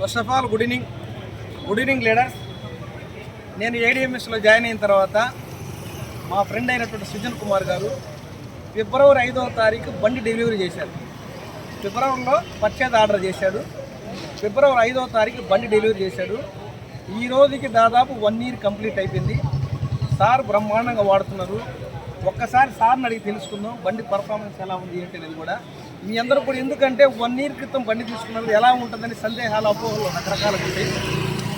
First of all good evening good evening leaders నేను ఏడిఎంఎస్లో join అయిన తర్వాత మా ఫ్రెండ్ అయినటువంటి సుజన్ కుమార్ గారు ఫిబ్రవరి ఐదవ తారీఖు బండి డెలివరీ చేశారు. ఫిబ్రవరిలో పర్చేజ్ ఆర్డర్ చేశాడు. ఫిబ్రవరి ఐదవ తారీఖు బండి డెలివరీ చేశాడు. ఈ రోజుకి దాదాపు వన్ ఇయర్ కంప్లీట్ అయిపోయింది. సార్ బ్రహ్మాండంగా వాడుతున్నారు. ఒక్కసారి సార్ని అడిగి తెలుసుకుందాం బండి పర్ఫార్మెన్స్ ఎలా ఉంది ఏంటి అనేది కూడా. మీ అందరూ కూడా ఎందుకంటే వన్ ఇయర్ క్రితం బండి తీసుకున్నది ఎలా ఉంటుందని సందేహాలు అపోహలు రకరకాలు ఉంటాయి.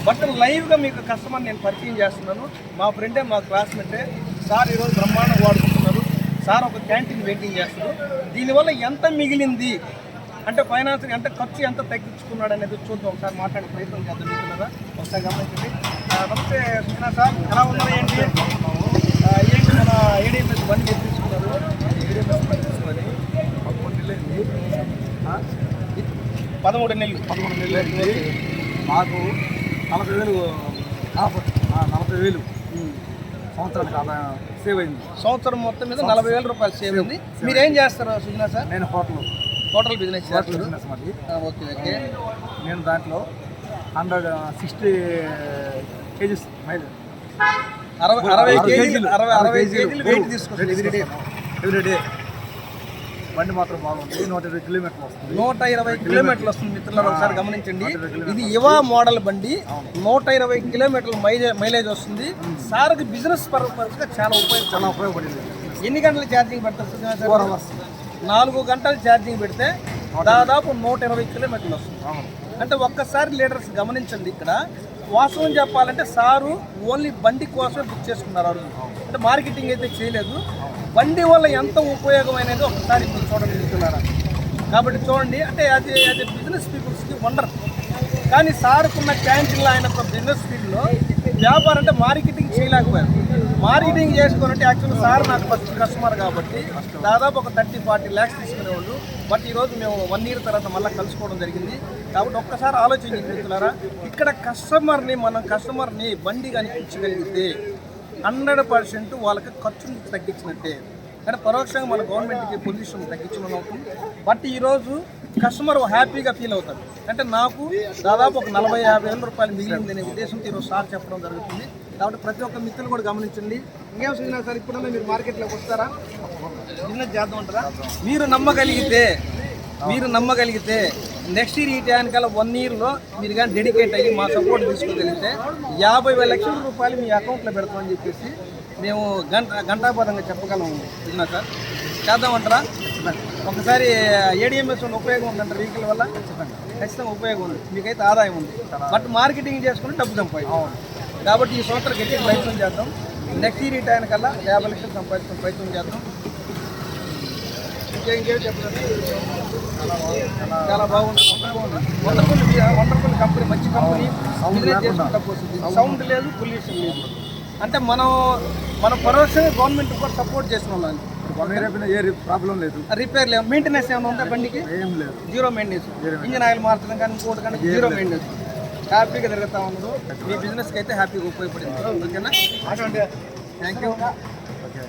బట్ లైవ్గా మీకు కస్టమర్ నేను పరిచయం చేస్తున్నాను. మా ఫ్రెండే మా క్లాస్మేటే సార్ ఈరోజు బ్రహ్మాండం వాడుకుంటున్నారు. సార్ ఒక క్యాంటీన్ వెయిటింగ్ చేస్తున్నారు దీనివల్ల ఎంత మిగిలింది? అంటే ఫైనాన్స్ ఎంత ఖర్చు ఎంత తగ్గించుకున్నాడు అనేది చూద్దాం. ఒకసారి మాట్లాడే ప్రయత్నం చేద్దాం. కదా ఒకసారి గమనించండి. నమస్తే సార్ ఎలా ఉన్నారు ఏంటి? ఏంటి మన ఏడిఎంఎస్ బండి తెప్పించుకున్నారు. ఏడిఎంఎస్ బండి తీసుకొని పదకొండు నెలలు అయింది. పదమూడు నెలలు. పదకొండు నెలలు అయింది. మాకు నలభై వేలు నలభై వేలు. సంవత్సరానికి ఆదాయం సేవ్ అయింది. సంవత్సరం మొత్తం మీద నలభై వేల రూపాయలు సేవ్ ఉంది మీరు ఏం చేస్తారు సుజనా సార్? నేను hotel. Hotel business hotel business మాది. Okay okay. నేను దాంట్లో హండ్రెడ్ సిక్స్టీ కేజీస్ మైల్ అరవై అరవై కేజీలు అరవై అరవై కేజీలు. వెయిట్ తీసుకొస్తారు ఎవ్రీడే ఎవ్రీడే బండి మాత్రం బాగుంది. నూట ఇరవై కిలోమీటర్లు వస్తుంది. నూట ఇరవై కిలోమీటర్లు వస్తుంది మిత్రులారా ఒకసారి గమనించండి. ఇది యువ మోడల్ బండి. నూట ఇరవై కిలోమీటర్ల మైలేజ్ వస్తుంది. సార్కి బిజినెస్ పర్పస్గా చాలా ఉపయోగం చాలా ఉపయోగపడింది. ఎన్ని గంటలు ఛార్జింగ్ పెడతారు? Four hours. నాలుగు గంటలు ఛార్జింగ్ పెడితే దాదాపు నూట ఇరవై కిలోమీటర్లు వస్తుంది. అంటే ఒక్కసారి లీడర్స్ గమనించండి ఇక్కడ. వాస్తవం చెప్పాలంటే సారు ఓన్లీ బండి కోసమే బుక్ చేసుకున్నారు ఆ అంటే మార్కెటింగ్ అయితే చేయలేదు. బండి వల్ల ఎంత ఉపయోగం అనేది ఒకసారి ఇప్పుడు చూడండి మిత్రులారా. కాబట్టి చూడండి అంటే అది అది బిజినెస్ పీపుల్స్కి వండర్ కానీ సార్కున్న క్యాంటీన్లో ఆయన బిజినెస్ ఫీల్డ్లో వ్యాపారం అంటే మార్కెటింగ్ చేయలేకపోయారు. మార్కెటింగ్ చేసుకున్నట్టు యాక్చువల్ సార్ నాకు ఫస్ట్ కస్టమర్ కాబట్టి దాదాపు ఒక థర్టీ ఫార్టీ ల్యాక్స్ తీసుకునేవాళ్ళు. బట్ ఈరోజు మేము వన్ ఇయర్ తర్వాత మళ్ళీ కలుసుకోవడం జరిగింది. కాబట్టి ఒక్కసారి ఆలోచించి మిత్రులారా ఇక్కడ కస్టమర్ని మనం కస్టమర్ని బండి కనిపించగలిగితే హండ్రెడ్ పర్సెంట్ వాళ్ళకి ఖర్చును తగ్గించినట్టే. అంటే పరోక్షంగా మన గవర్నమెంట్కి పొజిషన్ తగ్గించడం అవుతుంది. బట్ ఈరోజు కస్టమర్ హ్యాపీగా ఫీల్ అవుతారు. అంటే నాకు దాదాపు ఒక నలభై యాభై వేల రూపాయలు మిగిలింది అనే ఉద్దేశంతో ఈరోజు సార్ చెప్పడం జరుగుతుంది. కాబట్టి ప్రతి ఒక్క మిత్రులు కూడా గమనించండి. ఇంకేం సుజనా సార్ ఇప్పుడన్నా మీరు మార్కెట్లోకి వస్తారా? బిజినెస్ చేద్దాం అంటారా? మీరు నమ్మగలిగితే మీరు నమ్మగలిగితే నెక్స్ట్ ఇయర్ ఈ టైంకల్లా వన్ ఇయర్లో మీరు కానీ డెడికేట్ అయ్యి మా సపోర్ట్ తీసుకోగలిగితే యాభై వేల లక్షల రూపాయలు మీ అకౌంట్లో పెడతామని చెప్పేసి మేము గంట గంటాపదంగా చెప్పగలం విన్నా సార్. చేద్దామంటారా ఒకసారి ఏడిఎంఎస్ వల్ల ఉపయోగం ఉందంటారు వెహికల్ వల్ల? ఖచ్చితంగా ఉపయోగం ఉంది. మీకైతే ఆదాయం ఉంది. బట్ మార్కెటింగ్ చేసుకుని డబ్బు సంపాదించాం కాబట్టి ఈ సంవత్సరం గట్టి ప్రయత్నం చేద్దాం. నెక్స్ట్ ఇయర్ ఈ టైం కల్లా యాభై లక్షలు సంపాదించుకునే ప్రయత్నం చేద్దాం. ఇంకేం ఇంకేం చెప్పలేదు చాలా బాగుంది. వండర్ఫుల్ వండర్ఫుల్ కంపెనీ మంచి కంపెనీ సౌండ్ లేదు పొల్యూషన్ లేదు. అంటే మనం మనం పరోక్షంగా గవర్నమెంట్ కూడా సపోర్ట్ చేసిన వాళ్ళని ప్రాబ్లం లేదు. రిపేర్ లేదు. మెయింటెనెన్స్ ఏమైనా ఉందా బండికి? ఏం లేదు. జీరో మెయింటెనెన్స్ ఇంజిన్ ఆయిల్ మార్చడం కానీ ఇంకోటి కానీ జీరో మెయింటెనెన్స్ హ్యాపీగా తిరుగుతా ఉండదు మీ బిజినెస్కి అయితే హ్యాపీగా ఉపయోగపడింది. ఓకేనా? Thank you okay